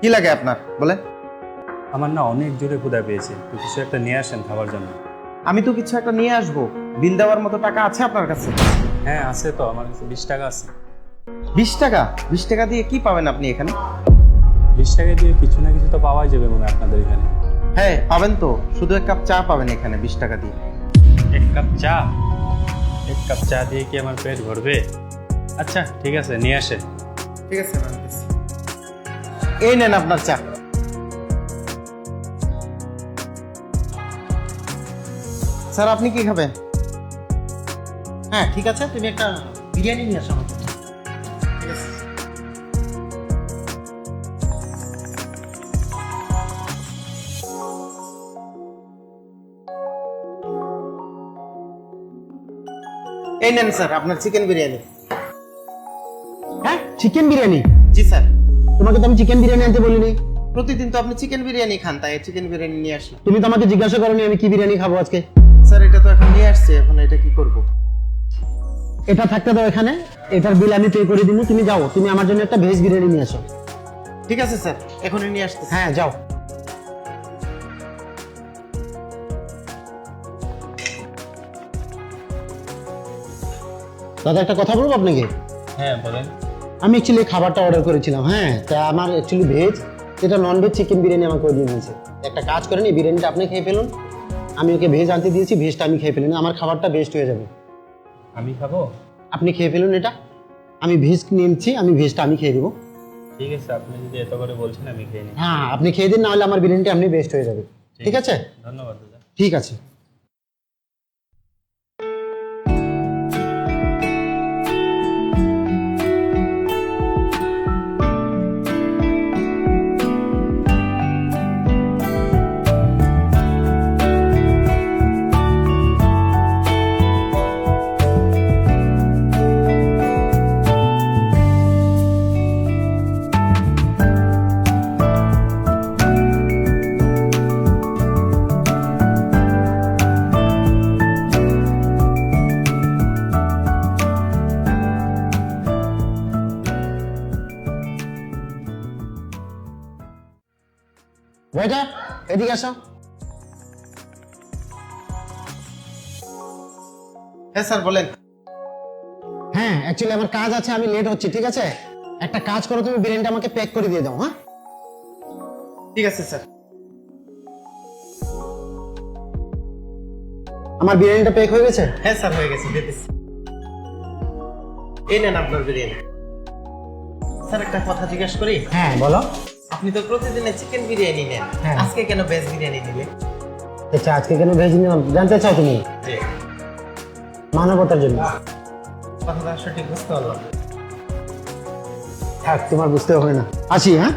কি লাগে আপনার? বলেন। আমার না অনেক জোরে ক্ষুধা পেয়েছে তো কিছু একটা নিয়ে আসেন খাবার জন্য। আমি তো কিছু একটা নিয়ে আসব। বিল দেওয়ার মতো টাকা আছে আপনার কাছে? হ্যাঁ আছে তো আমার কাছে বিশ টাকা আছে। বিশ টাকা? বিশ টাকা দিয়ে কি পাবেন আপনি এখানে? বিশ টাকা দিয়ে কিছু না কিছু তো পাওয়াই যাবে মনে আপনাদের এখানে। হ্যাঁ পাবেন তো। শুধু এক কাপ চা পাবেন এখানে বিশ টাকা দিয়ে। এক কাপ চা? এক কাপ চা দিয়ে কি আমার পেট ভরবে? আচ্ছা ঠিক আছে নিয়ে আসে ঠিক আছে আনতেছি। এই নেন আপনার চা। স্যার আপনি কি খাবেন? হ্যাঁ ঠিক আছে তুমি একটা বিরিয়ানি নিয়ে আসো আমাকে। এই নেন স্যার আপনার চিকেন বিরিয়ানি। হ্যাঁ চিকেন বিরিয়ানি? জি স্যার। তোমাকে তো আমি চিকেন বিরিয়ানি আনতে বলিনি। প্রতিদিন তো আপনি চিকেন বিরিয়ানি খান তাই চিকেন বিরিয়ানি নিয়ে আসলাম। তুমি তো আমাকে জিজ্ঞাসা করনি আমি কি বিরিয়ানি খাব আজকে। স্যার এটা তো এখন নিয়ে আসছে এখন এটা কি করব? এটা থাকতে দাও এখানে এটার বিল আমি পে করে দিব তুমি যাও তুমি আমার জন্য একটা ভেজ বিরিয়ানি নিয়ে আসো ঠিক আছে স্যার এখনই নিয়ে আসতে হ্যাঁ যাও। দাদা একটা কথা বলব আপনাকে? হ্যাঁ বলেন। আমি অ্যাকচুয়ালি খাবারটা অর্ডার করেছিলাম হ্যাঁ? তা আমার অ্যাকচুয়ালি ভেজ এটা নন ভেজ চিকেন বিরিয়ানি আমাকে দিয়ে দিয়েছে। একটা কাজ করেন এই বিরিয়ানিটা আপনি খেয়ে ফেলুন। আমি ওকে ভেজ আনতে দিয়েছি ভেজটা আমি খেয়ে ফেলুন আমার খাবারটা বেস্ট হয়ে যাবে। আমি খাব? আপনি খেয়ে ফেলুন এটা। আমি ভেজ নিয়েছি আমি ভেজটা আমি খেয়ে দেবো। ঠিক আছে আপনি যদি এত করে বলছেন আমি খেয়ে নিই হ্যাঁ আপনি খেয়ে দিন না হলে আমার বিরিয়ানিটা আপনি বেস্ট হয়ে যাবে। ঠিক আছে? ধন্যবাদ দাদা। ঠিক আছে। ওয়েটার এদিকে আসো। হ্যাঁ স্যার বলেন। হ্যাঁ অ্যাকচুয়ালি আমার কাজ আছে আমি লেট হচ্ছি ঠিক আছে? একটা কাজ করো তুমি বিরিয়ানিটা আমাকে প্যাক করে দিয়ে দাও হ্যাঁ? ঠিক আছে স্যার। আমার বিরিয়ানিটা প্যাক হয়ে গেছে? হ্যাঁ স্যার হয়ে গেছে দিতেছি এই নেন আপনার বিরিয়ানি। স্যার একটা কথা জিজ্ঞেস করি? হ্যাঁ বলো। আপনি তো প্রতিদিনে চিকেন বিরিয়ানি নেন। হ্যাঁ। আজকে কেন ভেজ বিরিয়ানি দিলে আচ্ছা আজকে কেন ভেজ নিলাম? জানতে চাও তুমি? মানবতার জন্য। কথাটা সঠিক বুঝতে পারলাম। থাক তোমার বুঝতে হবে না। আসি হ্যাঁ?